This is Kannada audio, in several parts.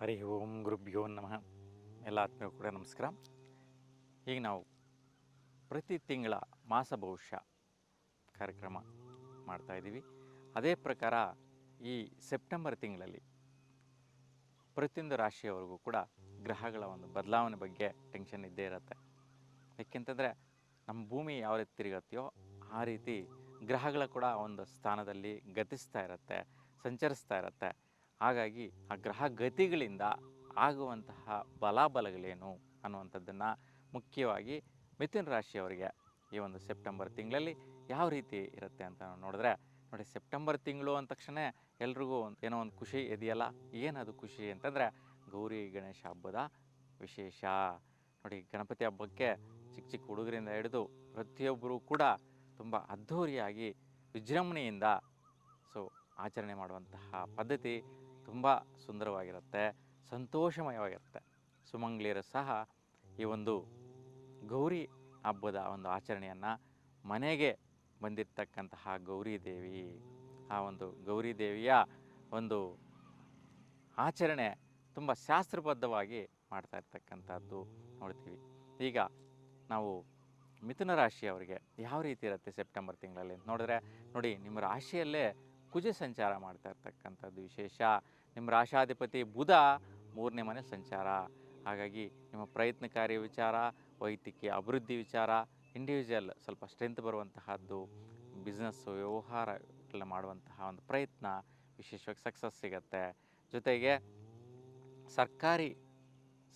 ಹರಿ ಓಂ ಗುರುಭ್ಯೋ ನಮಃ. ಎಲ್ಲ ಆತ್ಮೀಯ ಕೂಡ ನಮಸ್ಕಾರ. ಈಗ ನಾವು ಪ್ರತಿ ತಿಂಗಳ ಮಾಸ ಭವಿಷ್ಯ ಕಾರ್ಯಕ್ರಮ ಮಾಡ್ತಾ ಇದ್ದೀವಿ. ಅದೇ ಪ್ರಕಾರ ಈ ಸೆಪ್ಟೆಂಬರ್ ತಿಂಗಳಲ್ಲಿ ಪ್ರತಿಯೊಂದು ರಾಶಿಯವರೆಗೂ ಕೂಡ ಗ್ರಹಗಳ ಒಂದು ಬದಲಾವಣೆ ಬಗ್ಗೆ ಟೆನ್ಷನ್ ಇದ್ದೇ ಇರುತ್ತೆ. ಏಕೆಂತಂದರೆ ನಮ್ಮ ಭೂಮಿ ಯಾವ ರೀತಿ ತಿರುಗತ್ತೆಯೋ ಆ ರೀತಿ ಗ್ರಹಗಳ ಕೂಡ ಒಂದು ಸ್ಥಾನದಲ್ಲಿ ಗತಿಸ್ತಾ ಇರುತ್ತೆ, ಸಂಚರಿಸ್ತಾ ಇರುತ್ತೆ. ಹಾಗಾಗಿ ಆ ಗ್ರಹ ಗತಿಗಳಿಂದ ಆಗುವಂತಹ ಬಲಾಬಲಗಳೇನು ಅನ್ನುವಂಥದ್ದನ್ನು ಮುಖ್ಯವಾಗಿ ಮಿಥುನ ರಾಶಿಯವರಿಗೆ ಈ ಒಂದು ಸೆಪ್ಟೆಂಬರ್ ತಿಂಗಳಲ್ಲಿ ಯಾವ ರೀತಿ ಇರುತ್ತೆ ಅಂತ ನೋಡಿದ್ರೆ, ನೋಡಿ ಸೆಪ್ಟೆಂಬರ್ ತಿಂಗಳು ಅಂದ ತಕ್ಷಣ ಎಲ್ರಿಗೂ ಒಂದು ಏನೋ ಒಂದು ಖುಷಿ ಇದೆಯಲ್ಲ? ಏನದು ಖುಷಿ ಅಂತಂದರೆ ಗೌರಿ ಗಣೇಶ ಹಬ್ಬದ ವಿಶೇಷ. ನೋಡಿ ಗಣಪತಿ ಹಬ್ಬಕ್ಕೆ ಚಿಕ್ಕ ಚಿಕ್ಕ ಹುಡುಗರಿಂದ ಹಿಡಿದು ಪ್ರತಿಯೊಬ್ಬರೂ ಕೂಡ ತುಂಬ ಅದ್ಧೂರಿಯಾಗಿ ವಿಜೃಂಭಣೆಯಿಂದ ಸೊ ಆಚರಣೆ ಮಾಡುವಂತಹ ಪದ್ಧತಿ ತುಂಬ ಸುಂದರವಾಗಿರುತ್ತೆ, ಸಂತೋಷಮಯವಾಗಿರುತ್ತೆ. ಸುಮಂಗ್ಲಿಯರು ಸಹ ಈ ಒಂದು ಗೌರಿ ಹಬ್ಬದ ಒಂದು ಆಚರಣೆಯನ್ನು ಮನೆಗೆ ಬಂದಿರತಕ್ಕಂತಹ ಗೌರಿ ದೇವಿ, ಆ ಒಂದು ಗೌರಿ ದೇವಿಯ ಒಂದು ಆಚರಣೆ ತುಂಬ ಶಾಸ್ತ್ರಬದ್ಧವಾಗಿ ಮಾಡ್ತಾ ಇರ್ತಕ್ಕಂಥದ್ದು ನೋಡ್ತೀವಿ. ಈಗ ನಾವು ಮಿಥುನ ರಾಶಿಯವರಿಗೆ ಯಾವ ರೀತಿ ಇರುತ್ತೆ ಸೆಪ್ಟೆಂಬರ್ ತಿಂಗಳಲ್ಲಿ? ನೋಡಿದ್ರೆ ನೋಡಿ, ನಿಮ್ಮ ರಾಶಿಯಲ್ಲೇ ಕುಜ ಸಂಚಾರ ಮಾಡ್ತಾ ಇರ್ತಕ್ಕಂಥದ್ದು ವಿಶೇಷ. ನಿಮ್ಮ ರಾಶಾಧಿಪತಿ ಬುಧ ಮೂರನೇ ಮನೆ ಸಂಚಾರ. ಹಾಗಾಗಿ ನಿಮ್ಮ ಪ್ರಯತ್ನಕಾರಿ ವಿಚಾರ, ವೈದ್ಯಕೀಯ ಅಭಿವೃದ್ಧಿ ವಿಚಾರ ಇಂಡಿವಿಜುವಲ್ ಸ್ವಲ್ಪ ಸ್ಟ್ರೆಂತ್ ಬರುವಂತಹದ್ದು ಬಿಸ್ನೆಸ್ಸು ಎಲ್ಲ ಮಾಡುವಂತಹ ಒಂದು ಪ್ರಯತ್ನ ವಿಶೇಷವಾಗಿ ಸಕ್ಸಸ್ ಸಿಗತ್ತೆ. ಜೊತೆಗೆ ಸರ್ಕಾರಿ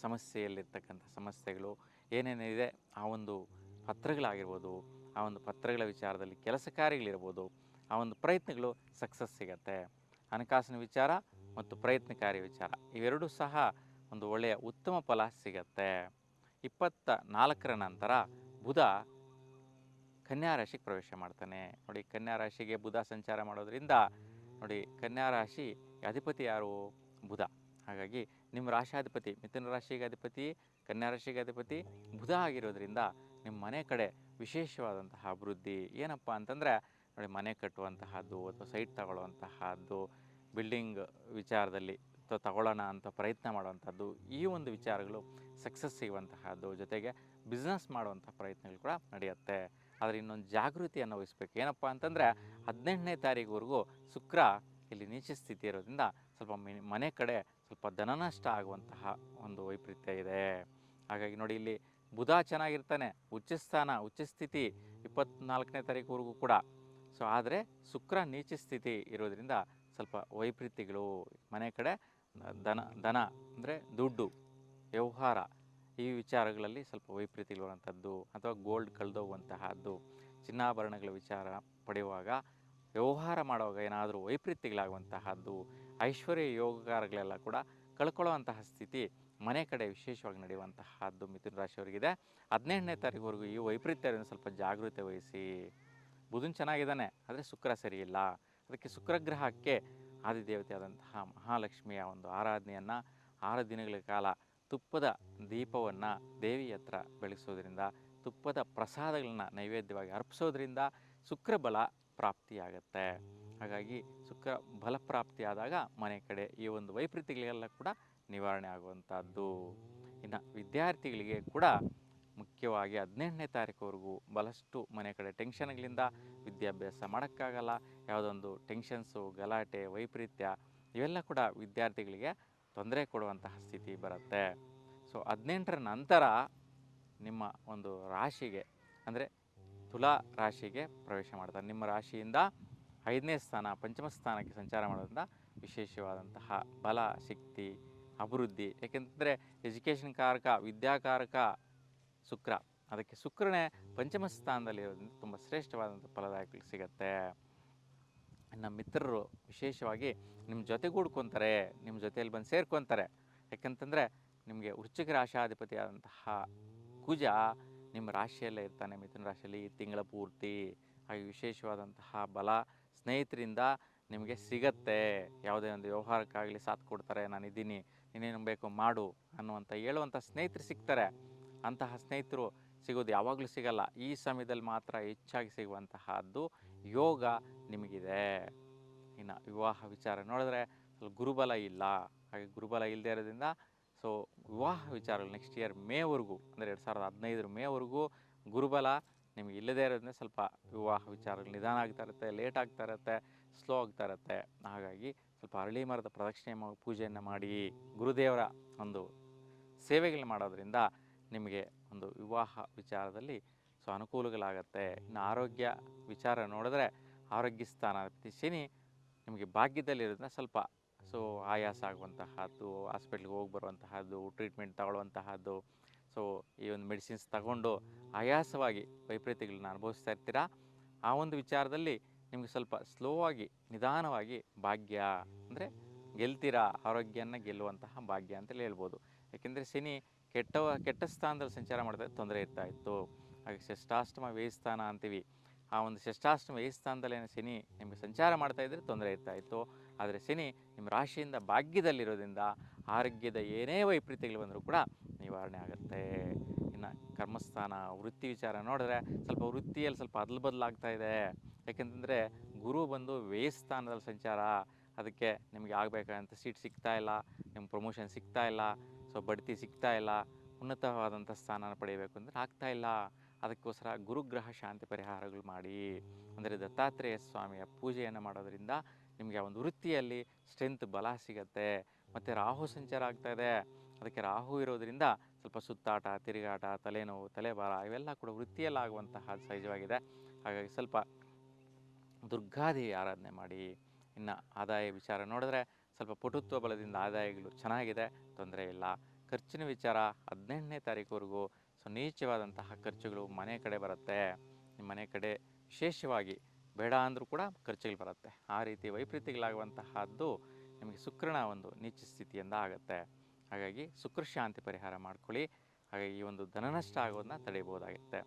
ಸಮಸ್ಯೆಯಲ್ಲಿರ್ತಕ್ಕಂಥ ಸಮಸ್ಯೆಗಳು ಏನೇನಿದೆ, ಆ ಒಂದು ಪತ್ರಗಳಾಗಿರ್ಬೋದು, ಆ ಒಂದು ಪತ್ರಗಳ ವಿಚಾರದಲ್ಲಿ ಕೆಲಸ ಕಾರ್ಯಗಳಿರ್ಬೋದು, ಆ ಒಂದು ಪ್ರಯತ್ನಗಳು ಸಕ್ಸಸ್ ಸಿಗತ್ತೆ. ಹಣಕಾಸಿನ ವಿಚಾರ ಮತ್ತು ಪ್ರಯತ್ನಕಾರಿ ವಿಚಾರ, ಇವೆರಡೂ ಸಹ ಒಂದು ಒಳ್ಳೆಯ ಉತ್ತಮ ಫಲ ಸಿಗತ್ತೆ. ಇಪ್ಪತ್ತ ನಾಲ್ಕರ ನಂತರ ಬುಧ ಕನ್ಯಾ ರಾಶಿಗೆ ಪ್ರವೇಶ ಮಾಡ್ತಾನೆ. ನೋಡಿ, ಕನ್ಯಾ ರಾಶಿಗೆ ಬುಧ ಸಂಚಾರ ಮಾಡೋದ್ರಿಂದ ನೋಡಿ, ಕನ್ಯಾ ರಾಶಿ ಅಧಿಪತಿ ಯಾರು? ಬುಧ. ಹಾಗಾಗಿ ನಿಮ್ಮ ರಾಶಾಧಿಪತಿ, ಮಿಥುನ ರಾಶಿಗೆ ಅಧಿಪತಿ, ಕನ್ಯಾ ರಾಶಿಗೆ ಅಧಿಪತಿ ಬುಧ ಆಗಿರೋದ್ರಿಂದ ನಿಮ್ಮ ಮನೆ ಕಡೆ ವಿಶೇಷವಾದಂತಹ ಅಭಿವೃದ್ಧಿ. ಏನಪ್ಪ ಅಂತಂದರೆ, ನೋಡಿ, ಮನೆ ಕಟ್ಟುವಂತಹದ್ದು ಅಥವಾ ಸೈಟ್ ತಗೊಳ್ಳುವಂತಹದ್ದು ಬಿಲ್ಡಿಂಗ್ ವಿಚಾರದಲ್ಲಿ ಅಥವಾ ತಗೊಳ್ಳೋಣ ಅಂತ ಪ್ರಯತ್ನ ಮಾಡುವಂಥದ್ದು ಈ ಒಂದು ವಿಚಾರಗಳು ಸಕ್ಸಸ್ ಸಿಗುವಂತಹದ್ದು ಜೊತೆಗೆ ಬಿಸ್ನೆಸ್ ಮಾಡುವಂಥ ಪ್ರಯತ್ನಗಳು ಕೂಡ ನಡೆಯುತ್ತೆ. ಆದರೆ ಇನ್ನೊಂದು ಜಾಗೃತಿಯನ್ನು ವಹಿಸ್ಬೇಕು. ಏನಪ್ಪ ಅಂತಂದರೆ ಹದಿನೆಂಟನೇ ತಾರೀಕುವರೆಗೂ ಶುಕ್ರ ಇಲ್ಲಿ ನೀಚ ಸ್ಥಿತಿ ಇರೋದ್ರಿಂದ ಸ್ವಲ್ಪ ಮಿನಿ- ಮನೆ ಕಡೆ ಸ್ವಲ್ಪ ಧನನಷ್ಟ ಆಗುವಂತಹ ಒಂದು ವೈಪರೀತ್ಯ ಇದೆ. ಹಾಗಾಗಿ ನೋಡಿ ಇಲ್ಲಿ ಬುಧ ಚೆನ್ನಾಗಿರ್ತಾನೆ ಉಚ್ಚ ಸ್ಥಾನ ಉಚ್ಚ ಸ್ಥಿತಿ ಇಪ್ಪತ್ನಾಲ್ಕನೇ ತಾರೀಕುವರೆಗೂ ಕೂಡ. ಸೊ ಆದರೆ ಶುಕ್ರ ನೀಚ ಸ್ಥಿತಿ ಇರೋದ್ರಿಂದ ಸ್ವಲ್ಪ ವೈಪರೀತ್ಯಗಳು ಮನೆ ಕಡೆ ದನ ದನ ಅಂದರೆ ದುಡ್ಡು ವ್ಯವಹಾರ ಈ ವಿಚಾರಗಳಲ್ಲಿ ಸ್ವಲ್ಪ ವೈಪರೀತ್ಯಗಳು ಇರುವಂಥದ್ದು ಅಥವಾ ಗೋಲ್ಡ್ ಕಳೆದೋಗುವಂತಹದ್ದು, ಚಿನ್ನಾಭರಣಗಳ ವಿಚಾರ ಪಡೆಯುವಾಗ, ವ್ಯವಹಾರ ಮಾಡುವಾಗ ಏನಾದರೂ ವೈಪರೀತ್ಯಗಳಾಗುವಂತಹದ್ದು, ಐಶ್ವರ್ಯ ಯೋಗಕಾರಗಳೆಲ್ಲ ಕೂಡ ಕಳ್ಕೊಳ್ಳುವಂತಹ ಸ್ಥಿತಿ ಮನೆ ಕಡೆ ವಿಶೇಷವಾಗಿ ನಡೆಯುವಂತಹದ್ದು ಮಿಥುನ ರಾಶಿಯವರಿಗಿದೆ. ಹದಿನೆಂಟನೇ ತಾರೀಕುವರೆಗೂ ಈ ವೈಪರೀತ್ಯದಿಂದ ಸ್ವಲ್ಪ ಜಾಗೃತಿ ವಹಿಸಿ. ಬುಧನ್ ಚೆನ್ನಾಗಿದ್ದಾನೆ, ಆದರೆ ಶುಕ್ರ ಸರಿಯಿಲ್ಲ. ಅದಕ್ಕೆ ಶುಕ್ರಗ್ರಹಕ್ಕೆ ಆದಿದೇವತೆಯಾದಂತಹ ಮಹಾಲಕ್ಷ್ಮಿಯ ಒಂದು ಆರಾಧನೆಯನ್ನು ಆರು ದಿನಗಳ ಕಾಲ ತುಪ್ಪದ ದೀಪವನ್ನು ದೇವಿ ಹತ್ರ ಬೆಳೆಸೋದ್ರಿಂದ ತುಪ್ಪದ ಪ್ರಸಾದಗಳನ್ನ ನೈವೇದ್ಯವಾಗಿ ಅರ್ಪಿಸೋದ್ರಿಂದ ಶುಕ್ರಬಲ ಪ್ರಾಪ್ತಿಯಾಗತ್ತೆ. ಹಾಗಾಗಿ ಶುಕ್ರ ಬಲ ಪ್ರಾಪ್ತಿಯಾದಾಗ ಮನೆ ಕಡೆ ಈ ಒಂದು ವೈಪರೀತ್ಯಗಳೆಲ್ಲ ಕೂಡ ನಿವಾರಣೆ ಆಗುವಂಥದ್ದು. ಇನ್ನು ವಿದ್ಯಾರ್ಥಿಗಳಿಗೆ ಕೂಡ ಮುಖ್ಯವಾಗಿ ಹದಿನೆಂಟನೇ ತಾರೀಕುವರೆಗೂ ಬಹಳಷ್ಟು ಮನೆ ಕಡೆ ಟೆನ್ಷನ್ಗಳಿಂದ ವಿದ್ಯಾಭ್ಯಾಸ ಮಾಡೋಕ್ಕಾಗಲ್ಲ. ಯಾವುದೊಂದು ಟೆನ್ಷನ್ಸು, ಗಲಾಟೆ, ವೈಪರೀತ್ಯ ಇವೆಲ್ಲ ಕೂಡ ವಿದ್ಯಾರ್ಥಿಗಳಿಗೆ ತೊಂದರೆ ಕೊಡುವಂತಹ ಸ್ಥಿತಿ ಬರುತ್ತೆ. ಸೊ ಹದಿನೆಂಟರ ನಂತರ ನಿಮ್ಮ ಒಂದು ರಾಶಿಗೆ, ಅಂದರೆ ತುಲಾ ರಾಶಿಗೆ ಪ್ರವೇಶ ಮಾಡ್ತಾರೆ. ನಿಮ್ಮ ರಾಶಿಯಿಂದ ಐದನೇ ಸ್ಥಾನ, ಪಂಚಮ ಸ್ಥಾನಕ್ಕೆ ಸಂಚಾರ ಮಾಡೋದ್ರಿಂದ ವಿಶೇಷವಾದಂತಹ ಬಲ, ಶಕ್ತಿ, ಅಭಿವೃದ್ಧಿ. ಏಕೆಂತಂದರೆ ಎಜುಕೇಷನ್ ಕಾರಕ ವಿದ್ಯಾಕಾರಕ ಶುಕ್ರ. ಅದಕ್ಕೆ ಶುಕ್ರನೇ ಪಂಚಮ ಸ್ಥಾನದಲ್ಲಿರೋದ್ರಿಂದ ತುಂಬ ಶ್ರೇಷ್ಠವಾದಂಥ ಫಲದಾಯಕಗಳು ಸಿಗತ್ತೆ. ನಮ್ಮ ಮಿತ್ರರು ವಿಶೇಷವಾಗಿ ನಿಮ್ಮ ಜೊತೆಗೂಡ್ಕೊತಾರೆ ನಿಮ್ಮ ಜೊತೆಯಲ್ಲಿ ಬಂದು ಸೇರ್ಕೊತಾರೆ. ಯಾಕಂತಂದರೆ ನಿಮಗೆ ವೃಶ್ಚಿಕ ರಾಶಾಧಿಪತಿ ಆದಂತಹ ಕುಜ ನಿಮ್ಮ ರಾಶಿಯಲ್ಲೇ ಇರ್ತಾನೆ, ಮಿಥುನ ರಾಶಿಯಲ್ಲಿ ಈ ತಿಂಗಳ ಪೂರ್ತಿ. ಹಾಗೆ ವಿಶೇಷವಾದಂತಹ ಬಲ ಸ್ನೇಹಿತರಿಂದ ನಿಮಗೆ ಸಿಗತ್ತೆ. ಯಾವುದೇ ಒಂದು ವ್ಯವಹಾರಕ್ಕಾಗಲಿ ಸಾಥ್ ಕೊಡ್ತಾರೆ ನಾನು ಇದ್ದೀನಿ ನೀನೇನು ಬೇಕು ಮಾಡು ಅನ್ನುವಂಥ ಹೇಳುವಂಥ ಸ್ನೇಹಿತರು ಸಿಗ್ತಾರೆ. ಅಂತಹ ಸ್ನೇಹಿತರು ಸಿಗೋದು ಯಾವಾಗಲೂ ಸಿಗಲ್ಲ. ಈ ಸಮಯದಲ್ಲಿ ಮಾತ್ರ ಹೆಚ್ಚಾಗಿ ಸಿಗುವಂತಹದ್ದು ಯೋಗ ನಿಮಗಿದೆ. ಇನ್ನು ವಿವಾಹ ವಿಚಾರ ನೋಡಿದ್ರೆ ಅಲ್ಲಿ ಗುರುಬಲ ಇಲ್ಲ. ಹಾಗೆ ಗುರುಬಲ ಇಲ್ಲದೆ ಇರೋದ್ರಿಂದ ಸೊ ವಿವಾಹ ವಿಚಾರಗಳು ನೆಕ್ಸ್ಟ್ ಇಯರ್ ಮೇವರೆಗೂ ಅಂದರೆ ಎರಡು ಸಾವಿರದ ಹದಿನೈದರ ಮೇವರೆಗೂ ಗುರುಬಲ ನಿಮಗೆ ಇಲ್ಲದೇ ಇರೋದ್ರಿಂದ ಸ್ವಲ್ಪ ವಿವಾಹ ವಿಚಾರಗಳು ನಿಧಾನ ಆಗ್ತಾ ಇರುತ್ತೆ ಲೇಟ್ ಆಗ್ತಾ ಇರುತ್ತೆ ಸ್ಲೋ ಆಗ್ತಾ ಇರುತ್ತೆ. ಹಾಗಾಗಿ ಸ್ವಲ್ಪ ಅರಳಿ ಮರದ ಪ್ರದಕ್ಷಿಣೆ ಪೂಜೆಯನ್ನು ಮಾಡಿ ಗುರುದೇವರ ಒಂದು ಸೇವೆಗಳನ್ನ ಮಾಡೋದ್ರಿಂದ ನಿಮಗೆ ಒಂದು ವಿವಾಹ ವಿಚಾರದಲ್ಲಿ ಸೊ ಅನುಕೂಲಗಳಾಗತ್ತೆ. ಇನ್ನು ಆರೋಗ್ಯ ವಿಚಾರ ನೋಡಿದ್ರೆ ಆರೋಗ್ಯ ಸ್ಥಾನ ಶನಿ ನಿಮಗೆ ಭಾಗ್ಯದಲ್ಲಿರೋದನ್ನ ಸ್ವಲ್ಪ ಸೊ ಆಯಾಸ ಆಗುವಂತಹದ್ದು ಹಾಸ್ಪಿಟ್ಲಿಗೆ ಹೋಗಿ ಬರುವಂತಹದ್ದು ಟ್ರೀಟ್ಮೆಂಟ್ ತಗೊಳ್ಳುವಂತಹದ್ದು. ಸೊ ಈ ಒಂದು ಮೆಡಿಸಿನ್ಸ್ ತಗೊಂಡು ಆಯಾಸವಾಗಿ ವೈಪರೀತ್ಯಗಳನ್ನ ಅನುಭವಿಸ್ತಾ ಇರ್ತೀರಾ? ಆ ಒಂದು ವಿಚಾರದಲ್ಲಿ ನಿಮಗೆ ಸ್ವಲ್ಪ ಸ್ಲೋ ಆಗಿ ನಿಧಾನವಾಗಿ ಭಾಗ್ಯ ಅಂದರೆ ಗೆಲ್ತೀರಾ? ಆರೋಗ್ಯನ ಗೆಲ್ಲುವಂತಹ ಭಾಗ್ಯ ಅಂತೇಳಿ ಹೇಳ್ಬೋದು. ಯಾಕೆಂದರೆ ಶನಿ ಕೆಟ್ಟ ಕೆಟ್ಟ ಸ್ಥಾನದಲ್ಲಿ ಸಂಚಾರ ಮಾಡಿದ್ರೆ ತೊಂದರೆ ಇರ್ತಾ ಇತ್ತು. ಹಾಗೆ ಷಷ್ಠಾಷ್ಟಮ ವೇಯಸ್ಥಾನ ಅಂತೀವಿ. ಆ ಒಂದು ಷಷ್ಠಾಷ್ಟಮ ವ್ಯಯಸ್ಥಾನದಲ್ಲಿ ಏನು ಶನಿ ನಿಮಗೆ ಸಂಚಾರ ಮಾಡ್ತಾ ಇದ್ದರೆ ತೊಂದರೆ ಇರ್ತಾ ಇತ್ತು ಆದರೆ ಶನಿ ನಿಮ್ಮ ರಾಶಿಯಿಂದ ಭಾಗ್ಯದಲ್ಲಿರೋದ್ರಿಂದ ಆರೋಗ್ಯದ ಏನೇ ವೈಪರೀತ್ಯಗಳು ಬಂದರೂ ಕೂಡ ನಿವಾರಣೆ ಆಗುತ್ತೆ. ಇನ್ನು ಕರ್ಮಸ್ಥಾನ, ವೃತ್ತಿ ವಿಚಾರ ನೋಡಿದ್ರೆ ಸ್ವಲ್ಪ ವೃತ್ತಿಯಲ್ಲಿ ಸ್ವಲ್ಪ ಅದಲು ಬದಲಾಗ್ತಾ ಇದೆ. ಯಾಕೆಂತಂದರೆ ಗುರು ಬಂದು ವೇಯಸ್ಥಾನದಲ್ಲಿ ಸಂಚಾರ, ಅದಕ್ಕೆ ನಿಮಗೆ ಆಗಬೇಕಾದಂಥ ಸೀಟ್ ಸಿಗ್ತಾ ಇಲ್ಲ ನಿಮ್ಮ ಪ್ರಮೋಷನ್ ಸಿಗ್ತಾ ಇಲ್ಲ, ಸೊ ಬಡ್ತಿ ಸಿಗ್ತಾ ಇಲ್ಲ, ಉನ್ನತವಾದಂಥ ಸ್ಥಾನ ಪಡೆಯಬೇಕು ಅಂದರೆ ಆಗ್ತಾ ಇಲ್ಲ. ಅದಕ್ಕೋಸ್ಕರ ಗುರುಗ್ರಹ ಶಾಂತಿ ಪರಿಹಾರಗಳು ಮಾಡಿ, ಅಂದರೆ ದತ್ತಾತ್ರೇಯ ಸ್ವಾಮಿಯ ಪೂಜೆಯನ್ನು ಮಾಡೋದರಿಂದ ನಿಮಗೆ ಒಂದು ವೃತ್ತಿಯಲ್ಲಿ ಸ್ಟ್ರೆಂತ್ ಬಲ ಸಿಗತ್ತೆ. ಮತ್ತು ರಾಹು ಸಂಚಾರ ಆಗ್ತಾ ಇದೆ. ಅದಕ್ಕೆ ರಾಹು ಇರೋದರಿಂದ ಸ್ವಲ್ಪ ಸುತ್ತಾಟ, ತಿರುಗಾಟ, ತಲೆನೋವು, ತಲೆಭಾರ ಇವೆಲ್ಲ ಕೂಡ ವೃತ್ತಿಯಲ್ಲಾಗುವಂತಹ ಸಹಜವಾಗಿದೆ. ಹಾಗಾಗಿ ಸ್ವಲ್ಪ ದುರ್ಗಾದೇವಿ ಆರಾಧನೆ ಮಾಡಿ, ಇನ್ನು ಆದಾಯ ವಿಚಾರ ನೋಡಿದ್ರೆ ಸ್ವಲ್ಪ ಪಟುತ್ವ ಬಲದಿಂದ ಆದಾಯಗಳು ಚೆನ್ನಾಗಿದೆ, ತೊಂದರೆ ಇಲ್ಲ. ಖರ್ಚಿನ ವಿಚಾರ ಹದಿನೆಂಟನೇ ತಾರೀಕುವರೆಗೂ ಸೊ ನೀಚವಾದಂತಹ ಖರ್ಚುಗಳು ಮನೆ ಕಡೆ ಬರುತ್ತೆ. ನಿಮ್ಮ ಮನೆ ಕಡೆ ವಿಶೇಷವಾಗಿ ಬೇಡ ಅಂದರೂ ಕೂಡ ಖರ್ಚುಗಳು ಬರುತ್ತೆ. ಆ ರೀತಿ ವೈಪರೀತ್ಯಗಳಾಗುವಂತಹದ್ದು ನಿಮಗೆ ಶುಕ್ರನ ಒಂದು ನೀಚ ಸ್ಥಿತಿಯಿಂದ ಆಗುತ್ತೆ. ಹಾಗಾಗಿ ಶುಕ್ರ ಶಾಂತಿ ಪರಿಹಾರ ಮಾಡ್ಕೊಳ್ಳಿ. ಹಾಗಾಗಿ ಈ ಒಂದು ಧನನಷ್ಟ ಆಗೋದನ್ನ ತಡೆಯಬಹುದಾಗುತ್ತೆ.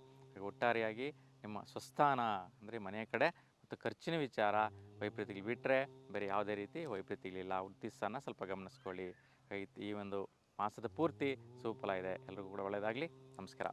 ಒಟ್ಟಾರೆಯಾಗಿ ನಿಮ್ಮ ಸ್ವಸ್ಥಾನ ಅಂದರೆ ಮನೆ ಕಡೆ ಮತ್ತು ಖರ್ಚಿನ ವಿಚಾರ ವೈಪರೀತ್ಯಗಳು ಬಿಟ್ಟರೆ ಬೇರೆ ಯಾವುದೇ ರೀತಿ ವೈಪರೀತ್ಯಗಳಿಲ್ಲ. ವೃತ್ತಿ ಸ್ವಲ್ಪ ಗಮನಿಸ್ಕೊಳ್ಳಿ. ಈ ಒಂದು ಮಾಸದ ಪೂರ್ತಿ ಸುಫಲ ಇದೆ. ಎಲ್ರಿಗೂ ಕೂಡ ಒಳ್ಳೆಯದಾಗಲಿ. ನಮಸ್ಕಾರ.